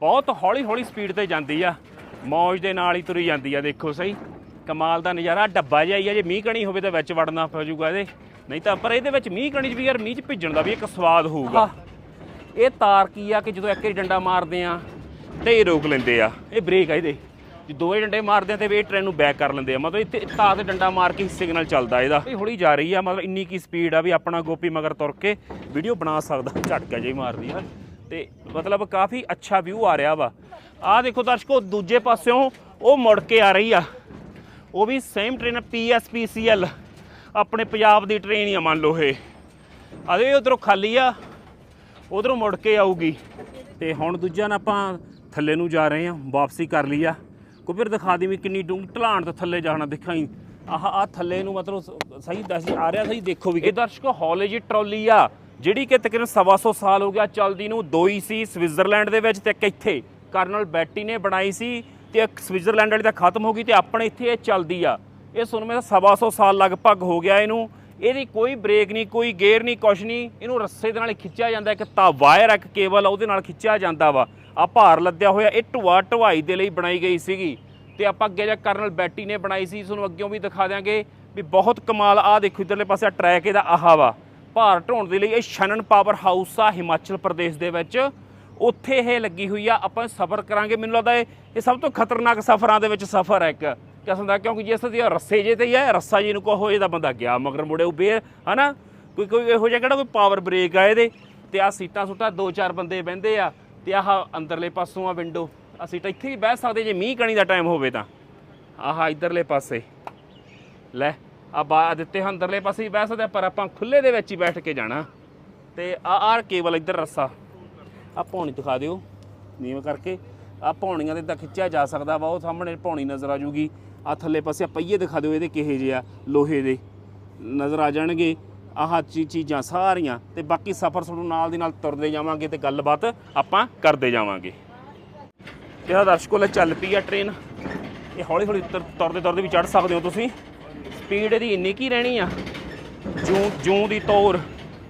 ਬਹੁਤ ਹੌਲੀ ਹੌਲੀ ਸਪੀਡ ਤੇ ਜਾਂਦੀ ਆ। ਮੌਜ ਦੇ ਨਾਲ ਹੀ ਤੁਰੀ ਜਾਂਦੀ ਆ ਦੇਖੋ ਸਹੀ। ਕਮਾਲ ਦਾ ਨਜ਼ਾਰਾ ਡੱਬਾ ਜਿਹਾ ਹੀ ਆ ਜੇ ਮੀਂਹ ਕਣੀ ਹੋਵੇ ਤਾਂ ਵਿੱਚ ਵੜਨਾ ਪੈ ਜਾਊਗਾ ਇਹਦੇ। ਨਹੀਂ ਤਾਂ ਪਰ ਇਹਦੇ ਵਿੱਚ ਮੀਂਹ ਕਣੀ 'ਚ ਵੀ ਯਾਰ ਮੀਂਹ 'ਚ ਭਿੱਜਣ ਦਾ ਵੀ ਇੱਕ ਸਵਾਦ ਹੋਊਗਾ। ਇਹ ਤਾਰ ਕੀ ਆ ਕਿ ਜਦੋਂ ਇੱਕ ਡੰਡਾ ਮਾਰਦੇ ਆ? ਤੇ ਇਹ ਰੋਕ ਲੈਂਦੇ ਆ। ਇਹ ਬ੍ਰੇਕ ਆ ਇਹਦੇ। ਜੇ ਦੋਵੇਂ ਡੰਡੇ ਮਾਰਦੇ ਆ ਤੇ ਵੀ ਇਹ ਟ੍ਰੇਨ ਨੂੰ ਬੈਕ ਕਰ ਲੈਂਦੇ ਆ। ਮਤਲਬ ਇੱਥੇ ਤਾਰ ਤੇ ਡੰਡਾ ਮਾਰ ਕੇ ਸਿਗਨਲ ਚੱਲਦਾ ਇਹਦਾ। ਇਹ ਹੌਲੀ ਜਾ ਰਹੀ ਆ ਮਤਲਬ ਇੰਨੀ ਕੀ ਸਪੀਡ ਆ ਵੀ ਆਪਣਾ ਗੋਪੀ ਮਗਰ ਤੁਰ ਕੇ ਵੀਡੀਓ ਬਣਾ ਸਕਦਾ। ਝਟਕਾ ਜਿਹਾ ਹੀ ਮਾਰਦੀ ਆ। ਤੇ ਮਤਲਬ ਕਾਫੀ ਅੱਛਾ ਵਿਊ ਆ ਰਿਹਾ ਵਾ। ਆਹ ਦੇਖੋ ਦਰਸ਼ਕੋ, ਦੂਜੇ ਪਾਸਿਓਂ ਉਹ ਮੁੜ ਕੇ ਆ ਰਹੀ ਆ। ਉਹ ਵੀ ਸੇਮ ਟ੍ਰੇਨ ਪੀਐਸਪੀਸੀਐਲ ਆਪਣੇ ਪੰਜਾਬ ਦੀ ਟ੍ਰੇਨ ਹੀ ਆ ਮੰਨ ਲਓ ਇਹ। ਅਦੇ ਉਧਰੋਂ ਖਾਲੀ ਆ, ਉਧਰੋਂ ਮੁੜ ਕੇ ਆਊਗੀ। ਤੇ ਹੁਣ ਦੂਜਾ ਨਾ ਆਪਾਂ ਥੱਲੇ ਨੂੰ ਜਾ ਰਹੇ ਹਾਂ ਵਾਪਸੀ ਕਰ ਲਈ ਆ। ਕੁਬਰ ਦਿਖਾ ਦੀ ਵੀ ਕਿੰਨੀ ਡੂੰਘ ਢਲਾਣ ਤੋਂ ਥੱਲੇ ਜਾਣਾ ਦਿਖਾਈ। ਆਹ ਆ ਥੱਲੇ ਨੂੰ ਮਤਲਬ ਸਹੀ ਦੱਸ, ਆ ਰਿਹਾ, ਸਹੀ ਦੇਖੋ ਵੀ ਇਹ ਦਰਸ਼ਕੋ ਹੌਲੇ ਜੀ ਟਰਾਲੀ ਆ। ਜਿਹੜੀ ਕਿ ਤਕਰੀਬਨ ਸਵਾ ਸੌ ਸਾਲ ਹੋ ਗਿਆ ਚੱਲਦੀ ਨੂੰ, ਦੋ ਹੀ ਸੀ ਸਵਿਟਜ਼ਰਲੈਂਡ ਦੇ ਵਿੱਚ ਤੇ ਇੱਕ ਇੱਥੇ। ਕਰਨਲ ਬੈਟੀ ਨੇ ਬਣਾਈ ਸੀ ਤੇ ਇੱਕ ਸਵਿਟਜ਼ਰਲੈਂਡ ਵਾਲੀ ਤਾਂ ਖਤਮ ਹੋ ਗਈ ਤੇ ਆਪਣੇ ਇੱਥੇ ਇਹ ਚੱਲਦੀ ਆ। ਇਹ ਸੁਣ ਮੇਰਾ ਸਵਾ ਸੌ ਸਾਲ ਲਗਭਗ ਹੋ ਗਿਆ ਇਹਨੂੰ। ਇਹਦੀ ਕੋਈ ਬ੍ਰੇਕ ਨਹੀਂ, ਕੋਈ ਗੇਅਰ ਨਹੀਂ, ਕੁਛ ਨਹੀਂ। ਇਹਨੂੰ ਰੱਸੇ ਦੇ ਨਾਲ ਹੀ ਖਿੱਚਿਆ ਜਾਂਦਾ, ਇੱਕ ਤਾਂ ਵਾਇਰ ਇੱਕ ਕੇਬਲ ਉਹਦੇ ਨਾਲ ਖਿੱਚਿਆ ਜਾਂਦਾ ਵਾ। ਆ ਭਾਰ ਲੱਦਿਆ ਹੋਇਆ, ਇਹ ਢੁਆ ਢਵਾਈ ਦੇ ਲਈ ਬਣਾਈ ਗਈ ਸੀਗੀ। ਤੇ ਆਪਾਂ ਅੱਗੇ ਜਾ ਕਰਨਲ ਬੈਟੀ ਨੇ ਬਣਾਈ ਸੀ ਤੁਹਾਨੂੰ ਅੱਗਿਓਂ ਵੀ ਦਿਖਾ ਦਿਆਂਗੇ ਵੀ ਬਹੁਤ ਕਮਾਲ ਆ, ਦੇਖੋ ਇਧਰਲੇ ਪਾਸੇ ਆ ਟਰੈਕ, ਇਹਦਾ ਆਹਾ ਵਾ। ਭਾਰ ਢੋਣ ਦੇ ਲਈ ਇਹ ਸ਼ਨਨ ਪਾਵਰ ਹਾਊਸ ਆ ਹਿਮਾਚਲ ਪ੍ਰਦੇਸ਼ ਦੇ ਵਿੱਚ। ਉੱਥੇ ਇਹ ਲੱਗੀ ਹੋਈ ਆ, ਆਪਾਂ ਸਫ਼ਰ ਕਰਾਂਗੇ। ਮੈਨੂੰ ਲੱਗਦਾ ਇਹ ਸਭ ਤੋਂ ਖਤਰਨਾਕ ਸਫ਼ਰਾਂ ਦੇ ਵਿੱਚ ਸਫ਼ਰ ਹੈ ਇੱਕ। ਕਿਸਮ ਦਾ ਕਿਉਂਕਿ ਜਿਸ ਦੀ ਰੱਸੇ ਜੇ ਤੇ ਹੀ ਹੈ ਰੱਸਾ ਜੀ ਨੂੰ ਕਹੋ ਇਹਦਾ ਬੰਦਾ ਗਿਆ, ਮਗਰ ਮੁੜੇ ਉਬੇ ਹਨਾ? ਕੋਈ ਕੋਈ ਇਹੋ ਜਿਹਾ ਕਿਹੜਾ ਕੋਈ ਪਾਵਰ ਬ੍ਰੇਕ ਆ ਇਹਦੇ? ਤੇ ਆ ਸੀਟਾਂ ਸੁਟਾਂ ਦੋ ਚਾਰ ਬੰਦੇ ਬਹਿੰਦੇ ਆ, ਤੇ ਆਹ ਅੰਦਰਲੇ ਪਾਸੋਂ ਆ ਵਿੰਡੋ ਆ ਸੀਟਾਂ ਇੱਥੇ ਵੀ ਬਹਿ ਸਕਦੇ ਜੇ, ਮੀਂਹ ਕਣੀ ਦਾ ਟਾਈਮ ਹੋਵੇ ਤਾਂ। ਆਹ ਇਧਰਲੇ ਪਾਸੇ। ਲੈ। ਆ ਬਾ ਦਿੱਤੇ ਹਨ ਅੰਦਰਲੇ ਪਾਸੇ ਹੀ ਬਹਿ ਸਕਦੇ ਆ, ਪਰ ਆਪਾਂ ਖੁੱਲੇ ਦੇ ਵਿੱਚ ਹੀ ਬੈਠ ਕੇ ਜਾਣਾ। ਤੇ ਆ ਆਰ ਕੇਵਲ ਇੱਧਰ ਰੱਸਾ। ਆ ਪੌਣੀ ਦਿਖਾ ਦਿਓ ਨੀਵੇਂ ਕਰਕੇ। ਆ ਪੌਣੀਆਂ ਤੇ ਤਾਂ ਖਿੱਚਿਆ ਜਾ ਸਕਦਾ ਵਾ ਉਹ ਸਾਹਮਣੇ ਪੌਣੀ ਨਜ਼ਰ ਆ ਜੂਗੀ। ਆ ਥੱਲੇ ਪਾਸੇ ਆਹ ਪਹੀਏ ਦਿਖਾ ਦਿਓ ਇਹਦੇ ਕਿਹੇ ਜਿਹੇ ਆ ਲੋਹੇ ਦੇ। ਨਜ਼ਰ ਆ ਜਾਣਗੇ ਆਹ ਚੀ ਚੀਜ਼ਾਂ ਸਾਰੀਆਂ। ਤੇ ਬਾਕੀ ਸਫ਼ਰ ਤੁਹਾਨੂੰ ਨਾਲ ਦੀ ਨਾਲ ਤੁਰਦੇ ਜਾਵਾਂਗੇ ਤੇ ਗੱਲਬਾਤ ਆਪਾਂ ਕਰਦੇ ਜਾਵਾਂਗੇ। ਇਹ ਆਹ ਦਰਸ਼ਕੋ ਚੱਲ ਪਈ ਆ ਟ੍ਰੇਨ ਇਹ ਹੌਲੀ ਹੌਲੀ ਤੁਰ- ਤੁਰਦੇ ਤੁਰਦੇ ਵੀ ਚੜ ਸਕਦੇ ਹੋ ਤੁਸੀਂ। ਸਪੀਡ ਇਹਦੀ ਇੰਨੀ ਕੀ ਰਹਿਣੀ ਆ? ਜੂੰ ਜੂੰ ਦੀ ਤੌਰ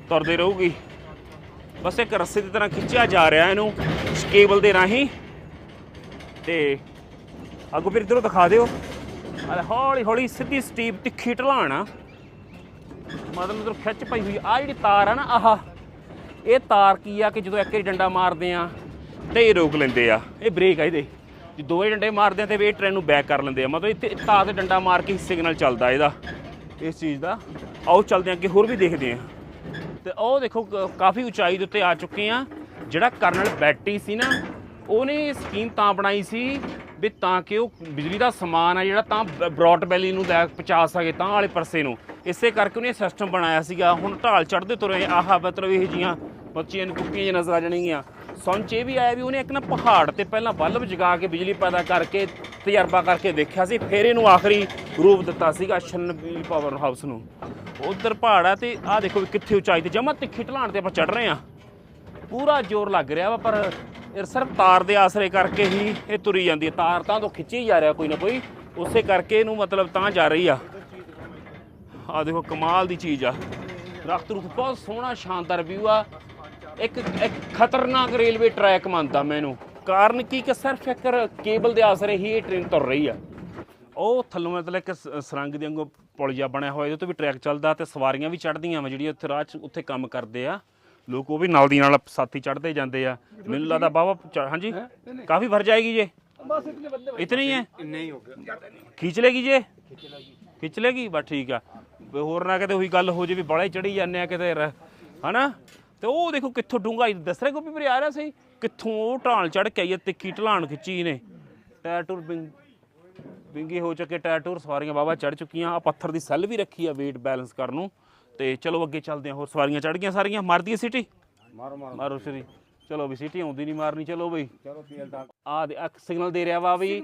ਤੁਰਦੇ ਰਹੂਗੀ। ਬਸ ਇੱਕ ਰੱਸੇ ਦੀ ਤਰ੍ਹਾਂ ਖਿੱਚਿਆ ਜਾ ਰਿਹਾ ਇਹਨੂੰ, ਕੇਬਲ ਦੇ ਰਾਹੀਂ। ਤੇ ਅੱਗੋਂ ਫਿਰ ਇਧਰੋਂ ਦਿਖਾ ਦਿਓ। ਅਰੇ ਹੌਲੀ ਹੌਲੀ ਸਿੱਧੀ ਸਟੀਪ ਤਿੱਖੀ ਢਲਾਣ ਆ। ਮਤਲਬ ਖਿੱਚ ਪਈ ਹੋਈ ਆ। ਜਿਹੜੀ ਤਾਰ ਆ ਨਾ, ਆਹ, ਇਹ ਤਾਰ ਕੀ ਆ ਕਿ ਜਦੋਂ ਇੱਕ ਵਾਰੀ ਡੰਡਾ ਮਾਰਦੇ ਆ ਤੇ ਇਹ ਰੋਕ ਲੈਂਦੇ ਆ। ਇਹ ਬ੍ਰੇਕ ਆ ਇਹਦੇ। ਜੇ ਦੋਵੇਂ ਡੰਡੇ ਮਾਰਦੇ ਆ ਤੇ ਵੀ ਇਹ ਟ੍ਰੇਨ ਨੂੰ ਬੈਕ ਕਰ ਲੈਂਦੇ ਆ। ਮਤਲਬ ਇੱਥੇ ਤਾਂ ਤੇ ਡੰਡਾ ਮਾਰ ਕੇ ਸਿਗਨਲ ਚੱਲਦਾ ਇਹਦਾ, ਇਸ ਚੀਜ਼ ਦਾ। ਆਓ ਚੱਲਦੇ ਆ, ਅੱਗੇ ਹੋਰ ਵੀ ਦੇਖਦੇ ਆ। ਤੇ ਉਹ ਦੇਖੋ ਕਾਫੀ ਉਚਾਈ ਦੇ ਉੱਤੇ ਆ ਚੁੱਕੇ ਆ। ਜਿਹੜਾ ਕਰਨਲ ਬੈਟੀ ਸੀ ਨਾ, ਉਹਨੇ ਸਕੀਮ ਤਾਂ ਬਣਾਈ ਸੀ ਵੀ ਤਾਂ ਕਿ ਉਹ ਬਿਜਲੀ ਦਾ ਸਮਾਨ ਆ ਜਿਹੜਾ, ਤਾਂ ਬ੍ਰੌਡ ਵੈਲੀ ਨੂੰ ਲੈ ਪਹੁੰਚਾ ਸਕੇ ਤਾਂ ਵਾਲੇ ਪਰਸੇ ਨੂੰ। ਇਸੇ ਕਰਕੇ ਉਹਨੇ ਸਿਸਟਮ ਬਣਾਇਆ ਸੀਗਾ। ਹੁਣ ਢਾਲ ਚੜਦੇ ਤੁਰੇ ਆਹ ਮਤਲਬ ਇਹ ਜੀਆਂ ਬੱਚੀਆਂ ਨੂੰ ਕੁੱਕੀਆਂ ਜਿਹੀਆਂ ਨਜ਼ਰ ਆ ਜਾਣਗੀਆਂ। ਸੁਣ 'ਚ ਇਹ ਵੀ ਆਇਆ ਵੀ ਉਹਨੇ ਇੱਕ ਨਾ ਪਹਾੜ ਤੇ ਪਹਿਲਾਂ ਬਲਬ ਜਗਾ ਕੇ ਬਿਜਲੀ ਪੈਦਾ ਕਰਕੇ ਤਜਰਬਾ ਕਰਕੇ ਦੇਖਿਆ ਸੀ, ਫਿਰ ਇਹਨੂੰ ਆਖਰੀ ਰੂਪ ਦਿੱਤਾ ਸੀਗਾ ਸ਼ਨ ਬਿਜਲੀ ਪਾਵਰ ਹਾਊਸ ਨੂੰ। ਉਧਰ ਪਹਾੜ ਆ ਤੇ ਆਹ ਦੇਖੋ ਵੀ ਕਿੱਥੇ ਉਚਾਈ ਤੇ ਜਮਾ ਤਿੱਖੀ ਢਲਾਣ ਤੇ ਆਪਾਂ ਚੜ ਰਹੇ ਆ ਪੂਰਾ ਜ਼ੋਰ ਲੱਗ ਰਿਹਾ ਵਾ, ਪਰ ਇਹ ਸਿਰਫ ਤਾਰ ਦੇ ਆਸਰੇ ਕਰਕੇ ਹੀ ਇਹ ਤੁਰੀ ਜਾਂਦੀ ਹੈ। ਤਾਰ ਤਾਂ ਤੋਂ ਖਿੱਚੀ ਜਾ ਰਿਹਾ ਕੋਈ ਨਾ ਕੋਈ, ਉਸੇ ਕਰਕੇ ਇਹਨੂੰ ਮਤਲਬ ਤਾਂ ਜਾ ਰਹੀ ਆ। ਆ ਦੇਖੋ ਕਮਾਲ ਦੀ ਚੀਜ਼ ਆ। ਰਖਤ ਰੁਖ ਬਹੁਤ ਸੋਹਣਾ, ਸ਼ਾਨਦਾਰ ਵਿਊ ਆ। ਇੱਕ ਇੱਕ ਖਤਰਨਾਕ ਰੇਲਵੇ ਟਰੈਕ ਮੰਨਦਾ ਮੈਨੂੰ। ਕਾਰਨ ਕੀ ਕਿ ਸਿਰਫ ਇੱਕ ਕੇਬਲ ਦੇ ਆਸਰੇ ਹੀ ਇਹ ਟ੍ਰੇਨ ਤੁਰ ਰਹੀ ਆ। ਉਹ ਥੱਲੋਂ ਮਤਲਬ ਕਿ ਸਰੰਗ ਦੀ ਵਾਂਗੂ ਪੁਲਿਆ ਬਣਿਆ ਹੋਇਆ ਇਹਦੇ ਤੋਂ ਵੀ ਟਰੈਕ ਚੱਲਦਾ ਤੇ ਸਵਾਰੀਆਂ ਵੀ ਚੜਦੀਆਂ ਵਾ ਜਿਹੜੀਆਂ ਉੱਥੇ ਰਾਹ ਉੱਥੇ ਕੰਮ ਕਰਦੇ ਆ। ਲੋਕ ਉਹ ਵੀ ਨਾਲ ਦੀ ਨਾਲ ਸਾਥੀ ਚੜਦੇ ਜਾਂਦੇ ਆ। ਮੈਨੂੰ ਲੱਗਦਾ ਬਾਵਾ ਹਾਂਜੀ? ਕਾਫੀ ਫਰ ਜਾਏਗੀ ਜੇ? ਬਸ ਇਤਨੇ ਬੰਦੇ ਇਤਨੀ ਹੈ ਨਹੀਂ ਹੋ ਗਿਆ ਖਿੱਚ ਲੇਗੀ ਜੇ? ਖਿੱਚ ਲੇਗੀ। ਬਸ ਠੀਕ ਆ। ਹੋਰ ਨਾ ਕਿਤੇ ਉਹੀ ਗੱਲ ਹੋ ਜੇ ਵੀ ਬੜੇ ਚੜੀ ਜਾਂਦੇ ਆ ਕਿਤੇ ਹਨਾ? ਤੇ ਉਹ ਦੇਖੋ ਕਿੱਥੋਂ ਡੂੰਘਾਈ ਦੱਸ ਰਿਹਾ ਗੋਪੀ ਵੀਰੇ ਆ ਰਿਹਾ ਸੀ ਕਿੱਥੋਂ ਉਹ ਢਾਲ ਚੜ ਕੇ ਆਈ ਹੈ ਤਿੱਖੀ ਢਲਾਣ ਖਿੱਚੀ ਨੇ ਟਾਇਰ ਟੂਰ ਬਿੰਗ ਹੋ ਚੁੱਕੇ ਟਾਇਰ ਟੂਰ ਸਵਾਰੀਆਂ ਬਾਬਾ ਚੜ ਚੁੱਕੀਆਂ ਆ ਪੱਥਰ ਦੀ ਸੈੱਲ ਵੀ ਰੱਖੀ ਆ weight ਬੈਲੈਂਸ ਕਰਨ ਨੂੰ। ਤੇ ਚਲੋ ਅੱਗੇ ਚੱਲਦੇ ਆ ਹੋਰ ਸਵਾਰੀਆਂ ਚੜ ਗਈਆਂ ਸਾਰੀਆਂ। ਮਾਰਦੀ ਹੈ ਸਿਟੀ? ਮਾਰੋ ਮਾਰੋ। ਮਾਰੋ ਸਿਟੀ। ਚਲੋ ਵੀ ਸਿਟੀ ਆਉਂਦੀ ਨਹੀਂ ਮਾਰਨੀ ਚਲੋ ਬਈ। ਆ ਦੇ ਸਿਗਨਲ ਦੇ ਰਿਹਾ ਵਾ ਵੀ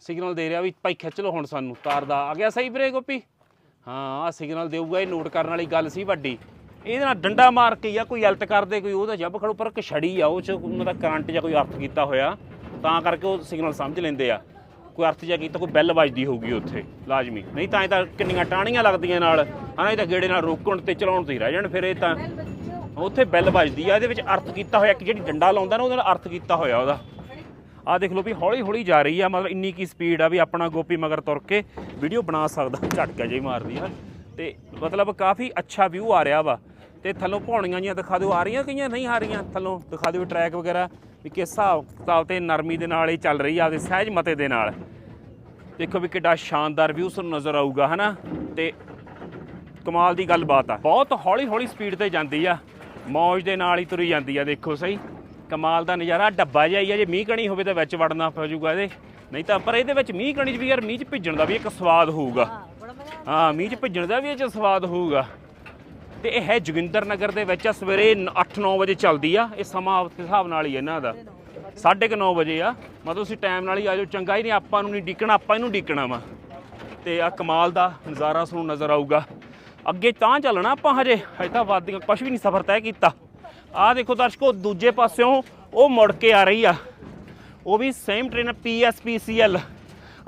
ਸਿਗਨਲ ਦੇ ਰਿਹਾ ਵੀ ਭਾਈ ਖਿੱਚ ਲੋ ਹੁਣ ਸਾਨੂੰ ਤਾਰ ਦਾ। ਆ ਗਿਆ ਸਹੀ ਵੀਰੇ ਗੋਪੀ? ਹਾਂ ਆ ਸਿਗਨਲ ਦੇਊਗਾ ਇਹ ਨੋਟ ਕਰਨ ਵਾਲੀ ਗੱਲ ਸੀ ਵੱਡੀ। ਇਹਦੇ ਨਾਲ ਡੰਡਾ ਮਾਰ ਕੇ ਜਾਂ ਕੋਈ ਅਲਟ ਕਰਦੇ ਕੋਈ ਉਹਦਾ ਜੱਬ ਖੜੋ ਪਰ ਇੱਕ ਛੜੀ ਆ ਉਹ ਚ ਉਹਨਾਂ ਦਾ ਕਰੰਟ ਜਾਂ ਕੋਈ ਅਰਥ ਕੀਤਾ ਹੋਇਆ ਤਾਂ ਕਰਕੇ ਉਹ ਸਿਗਨਲ ਸਮਝ ਲੈਂਦੇ ਆ। ਕੋਈ ਅਰਥ ਜਾਂ ਕੀਤਾ ਕੋਈ ਬੈਲ ਵੱਜਦੀ ਹੋਊਗੀ ਉੱਥੇ ਲਾਜ਼ਮੀ। ਨਹੀਂ ਤਾਂ ਇਹ ਤਾਂ ਕਿੰਨੀਆਂ ਟਾਹਣੀਆਂ ਲੱਗਦੀਆਂ ਨਾਲ ਹਨਾ ਇਹ ਤਾਂ ਗੇੜੇ ਨਾਲ ਰੋਕਣ ਤੇ ਚਲਾਉਣ ਤੇ ਹੀ ਰਹਿ ਜਾਣ ਫਿਰ ਇਹ ਤਾਂ ਉੱਥੇ ਬੈਲ ਵੱਜਦੀ ਆ ਇਹਦੇ ਵਿੱਚ ਅਰਥ ਕੀਤਾ ਹੋਇਆ ਕਿ ਜਿਹੜੀ ਡੰਡਾ ਲਾਉਂਦਾ ਨਾ ਉਹਦੇ ਨਾਲ ਅਰਥ ਕੀਤਾ ਹੋਇਆ ਉਹਦਾ। ਆ ਦੇਖ ਲਓ ਵੀ ਹੌਲੀ ਹੌਲੀ ਜਾ ਰਹੀ ਆ ਮਤਲਬ ਇੰਨੀ ਕੀ ਸਪੀਡ ਆ ਵੀ ਆਪਣਾ ਗੋਪੀ ਮਗਰ ਤੁਰ ਕੇ ਵੀਡੀਓ ਬਣਾ ਸਕਦਾ ਝਟਕਾ ਜਿਹਾ ਮਾਰਦੀ ਆ। ਤੇ ਮਤਲਬ ਕਾਫੀ ਅੱਛਾ ਵਿਊ ਆ ਰਿਹਾ ਵਾ। ਤੇ ਥੱਲੋਂ ਪੌਣੀਆਂ ਜੀਆਂ ਦਿਖਾ ਦਿਓ ਆ ਰਹੀਆਂ ਕਈਆਂ ਨਹੀਂ ਆ ਰਹੀਆਂ? ਥੱਲੋਂ ਦਿਖਾ ਦਿਓ ਟਰੈਕ ਵਗੈਰਾ ਵੀ ਕਿਸ ਹਿਸਾਬ ਕਿਤਾਬ ਤੇ ਨਰਮੀ ਦੇ ਨਾਲ ਹੀ ਚੱਲ ਰਹੀ ਆ ਆਪਦੇ ਸਹਿਜ ਮਤੇ ਦੇ ਨਾਲ। ਦੇਖੋ ਵੀ ਕਿੱਡਾ ਸ਼ਾਨਦਾਰ ਵਿਊ ਤੁਹਾਨੂੰ ਨਜ਼ਰ ਆਊਗਾ ਹਨਾ? ਤੇ ਕਮਾਲ ਦੀ ਗੱਲਬਾਤ ਆ। ਬਹੁਤ ਹੌਲੀ ਹੌਲੀ ਸਪੀਡ ਤੇ ਜਾਂਦੀ ਆ। ਮੌਜ ਦੇ ਨਾਲ ਹੀ ਤੁਰੀ ਜਾਂਦੀ ਆ ਦੇਖੋ ਸਹੀ। ਕਮਾਲ ਦਾ ਨਜ਼ਾਰਾ ਡੱਬਾ ਜਿਹਾ ਹੀ ਆ ਜੇ ਮੀਂਹ ਕਣੀ ਹੋਵੇ ਤਾਂ ਵਿੱਚ ਵੜਨਾ ਪੈ ਜਾਊਗਾ ਇਹਦੇ। ਨਹੀਂ ਤਾਂ ਪਰ ਇਹਦੇ ਵਿੱਚ ਮੀਂਹ ਕਣੀ 'ਚ ਵੀ ਯਾਰ ਮੀਂਹ 'ਚ ਭਿੱਜਣ ਦਾ ਵੀ ਇੱਕ ਸਵਾਦ ਹੋਊਗਾ। ਹਾਂ ਮੀਂਹ 'ਚ ਭਿੱਜਣ ਦਾ ਵੀ ਇਹ 'ਚ ਸਵਾਦ ਹੋਊਗਾ। ਤੇ ਇਹ ਹੈ ਜੋਗਿੰਦਰ ਨਗਰ ਦੇ ਵਿੱਚ ਆ, ਸਵੇਰੇ 8-9 ਵਜੇ ਚੱਲਦੀ ਆ। ਇਹ ਸਮਾਂ ਆਪਦੇ ਹਿਸਾਬ ਨਾਲ ਹੀ ਇਹਨਾਂ ਦਾ। 9:30 ਵਜੇ ਆ। ਮਤਲਬ ਤੁਸੀਂ ਟਾਈਮ ਨਾਲ ਹੀ ਆਜੋ ਚੰਗਾ ਹੀ ਨਹੀਂ, ਆਪਾਂ ਨੂੰ ਨਹੀਂ ਡਿੱਕਣਾ, ਆਪਾਂ ਇਹਨੂੰ ਡਿੱਕਣਾ ਵਾ। ਤੇ ਆ ਕਮਾਲ ਦਾ ਨਜ਼ਾਰਾ ਤੁਹਾਨੂੰ ਨਜ਼ਰ ਆਊਗਾ। ਅੱਗੇ ਤਾਂ ਚੱਲਣਾ ਆਪਾਂ ਹਜੇ। ਹਜੇ ਤਾਂ ਵਾਦੀਆਂ ਕੁਝ ਵੀ ਨਹੀਂ ਸਫ਼ਰ ਤੈਅ ਕੀਤਾ। ਆਹ ਦੇਖੋ ਦਰਸ਼ਕੋ, ਦੂਜੇ ਪਾਸਿਓਂ ਉਹ ਮੁੜ ਕੇ ਆ ਰਹੀ ਆ। ਉਹ ਵੀ ਸੇਮ ਟ੍ਰੇਨ ਪੀਐਸਪੀਸੀਐਲ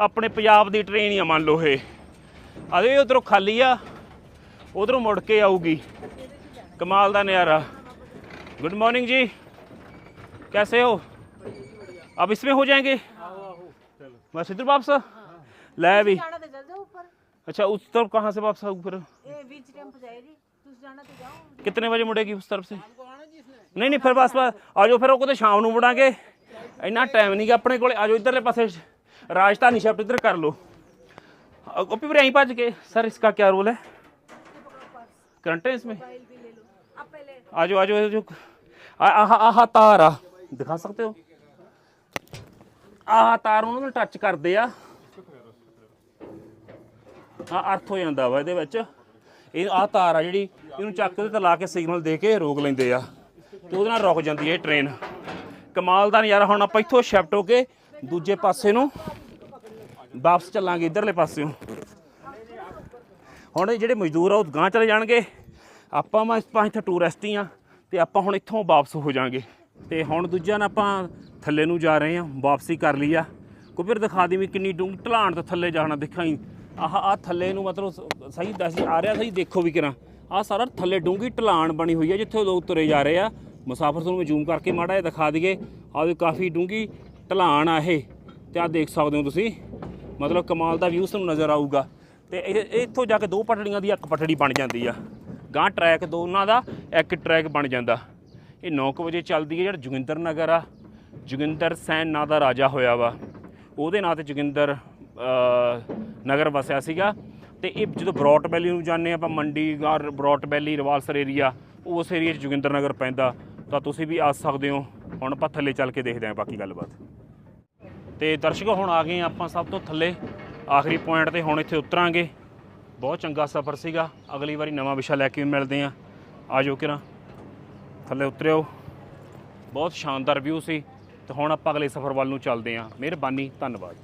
ਆਪਣੇ ਪੰਜਾਬ ਦੀ ਟ੍ਰੇਨ ਹੀ ਆ, ਮੰਨ ਲਓ ਇਹ। ਆਦੇ ਉਧਰੋਂ ਖਾਲੀ ਆ। ਉਧਰੋਂ ਮੁੜ ਕੇ ਆਊਗੀ ਕਮਾਲ ਦਾ ਨਜ਼ਾਰਾ गुड मॉर्निंग जी कैसे हो अब इसमें हो जाएंगे बस इधर वापस ले भी ਜਾਣਾ ਤੇ ਚੱਲ ਜਾਓ ਉੱਪਰ अच्छा उस तरफ कहाँ से वापस ऊपर ਇਹ ਵਿੱਚ ਟੈਂਪ ਜਾਏਗੀ ਤੁਸੀਂ ਜਾਣਾ ਤੇ ਜਾਓ कितने बजे मुड़ेगी उस तरफ से ਨਹੀਂ ਨਹੀਂ ਫਿਰ ਬਸ ਬਸ ਆ ਜਾਓ ਫਿਰ ਉਹ ਕੋਤੇ ਸ਼ਾਮ ਨੂੰ ਮੁੜਾਂਗੇ ਇੰਨਾ ਟਾਈਮ ਨਹੀਂਗਾ ਆਪਣੇ ਕੋਲੇ ਆ ਜਾਓ ਇਧਰਲੇ ਪਾਸੇ ਰਾਜਧਾਨੀ ਸ਼ਿਫਟ ਇਧਰ ਕਰ ਲਓ ओपी पर यहीं भज के सर इसका क्या रोल है करंट है इसमें मोबाइल भी ले लो आप पहले आ जाओ आ जाओ जो आह आह ਤਾਰ ਆ ਦਿਖਾ ਸਕਦੇ ਹੋ ਆਹ ਤਾਰ ਉਹਨੂੰ ਟੱਚ ਕਰਦੇ ਆ ਆ ਅਰਥ ਹੋ ਜਾਂਦਾ ਵਾ ਇਹਦੇ ਵਿੱਚ ਇਹ ਆਹ ਤਾਰ ਆ ਜਿਹੜੀ ਇਹਨੂੰ ਚੱਕ ਦੇ ਤੇ ਲਾ ਕੇ ਸਿਗਨਲ ਦੇ ਕੇ ਰੋਕ ਲੈਂਦੇ ਆ ਤੇ ਉਹਦੇ ਨਾਲ ਰੁਕ ਜਾਂਦੀ ਹੈ ਇਹ ਟ੍ਰੇਨ ਕਮਾਲ ਦਾ ਨਜ਼ਾਰਾ ਹੁਣ ਆਪਾਂ ਇੱਥੋਂ ਸ਼ਿਫਟ ਹੋ ਕੇ ਦੂਜੇ ਪਾਸੇ ਨੂੰ ਵਾਪਸ ਚੱਲਾਂਗੇ ਇਧਰਲੇ ਪਾਸਿਓਂ ਹੁਣ ਇਹ ਜਿਹੜੇ ਮਜ਼ਦੂਰ ਆ, ਉਹ ਗਾਂ ਚਲੇ ਜਾਣਗੇ। ਆਪਾਂ ਮੈਂ ਆਪਾਂ ਇੱਥੇ ਟੂਰਿਸਟ ਹੀ ਆ, ਤੇ ਆਪਾਂ ਹੁਣ ਇੱਥੋਂ ਵਾਪਸ ਹੋ ਜਾਾਂਗੇ। ਤੇ ਹੁਣ ਦੂਜਾ ਨਾ ਆਪਾਂ ਥੱਲੇ ਨੂੰ ਜਾ ਰਹੇ ਆ, ਵਾਪਸੀ ਕਰ ਲਈ ਆ। ਕੁਬਰ ਦਿਖਾ ਦੀ ਵੀ ਕਿੰਨੀ ਡੂੰਘੀ ਢਲਾਣ ਤੋਂ ਥੱਲੇ ਜਾਣਾ ਦਿਖਾਈ ਆਹ ਆ ਥੱਲੇ ਨੂੰ ਮਤਲਬ ਸਹੀ ਦੱਸ ਆ ਰਿਹਾ ਸਹੀ, ਦੇਖੋ ਵੀ ਕਿਰਾਂ। ਆ ਸਾਰਾ ਥੱਲੇ ਡੂੰਘੀ ਢਲਾਣ ਬਣੀ ਹੋਈ ਆ, ਜਿੱਥੇ ਲੋਕ ਤੁਰੇ ਜਾ ਰਹੇ ਆ। ਮੁਸਾਫਰ ਤੁਹਾਨੂੰ ਮੈਂ ਜ਼ੂਮ ਕਰਕੇ ਮਾੜਾ ਜਿਹਾ ਦਿਖਾ ਦਈਏ। ਆ ਵੀ ਕਾਫੀ ਡੂੰਘੀ ਢਲਾਣ ਆ ਇਹ। ਤੇ ਆ ਦੇਖ ਸਕਦੇ ਹੋ ਤੁਸੀਂ। ਮਤਲਬ ਕਮਾਲ ਦਾ ਵਿਊ ਤੁਹਾਨੂੰ ਨਜ਼ਰ ਆਊਗਾ। ਤੇ ਇਹ ਇੱਥੋਂ ਜਾ ਕੇ ਦੋ ਪਟੜੀਆਂ ਦੀ ਇੱਕ ਪਟੜੀ ਬਣ ਜਾਂਦੀ ਆ। ਗਾਂ ਟਰੈਕ ਦੋਨਾਂ ਦਾ, ਇੱਕ ਟਰੈਕ ਬਣ ਜਾਂਦਾ। ਇਹ 9 ਵਜੇ ਚੱਲਦੀ ਹੈ ਜਿਹੜਾ ਜੋਗਿੰਦਰ ਨਗਰ ਆ। ਜੋਗਿੰਦਰ ਸੈਨ ਨਾਂ ਦਾ ਰਾਜਾ ਹੋਇਆ ਵਾ। ਉਹਦੇ ਨਾਂ ਤੇ ਜੋਗਿੰਦਰ ਨਗਰ ਵਸਿਆ ਸੀਗਾ। ਤੇ ਇਹ ਜਦੋਂ ਬਰੋਟ ਵੈਲੀ ਨੂੰ ਜਾਂਦੇ ਆਪਾਂ ਮੰਡੀ ਗਾਰ ਬਰੋਟ ਵੈਲੀ, ਰਵਾਲਸਰ ਏਰੀਆ ਉਸ ਏਰੀਆ 'ਚ ਜੋਗਿੰਦਰ ਨਗਰ ਪੈਂਦਾ। ਤਾਂ ਤੁਸੀਂ ਵੀ ਆ ਸਕਦੇ ਹੋ। ਹੁਣ ਆਪਾਂ ਥੱਲੇ ਚੱਲ ਕੇ ਦੇਖਦੇ ਹਾਂ ਬਾਕੀ ਗੱਲਬਾਤ। ਤੇ ਦਰਸ਼ਕੋ, ਹੁਣ ਆ ਗਏ ਹਾਂ ਆਪਾਂ ਸਭ ਤੋਂ ਥੱਲੇ। ਆਖਰੀ ਪੁਆਇੰਟ ਤੇ ਹੁਣ ਇੱਥੇ ਉਤਰਾਂਗੇ। ਬਹੁਤ ਚੰਗਾ ਸਫ਼ਰ ਸੀਗਾ। ਅਗਲੀ ਵਾਰੀ ਨਵਾਂ ਵਿਸ਼ਾ ਲੈ ਕੇ ਮਿਲਦੇ ਆਂ ਆਜੋ ਕਿਰਾਂ। ਥੱਲੇ ਉਤਰਿਓ। ਬਹੁਤ ਸ਼ਾਨਦਾਰ ਵਿਊ ਸੀ। ਤੇ ਹੁਣ ਆਪਾਂ ਅਗਲੇ ਸਫ਼ਰ ਵੱਲ ਨੂੰ ਚੱਲਦੇ ਆਂ ਮਿਹਰਬਾਨੀ। ਧੰਨਵਾਦ।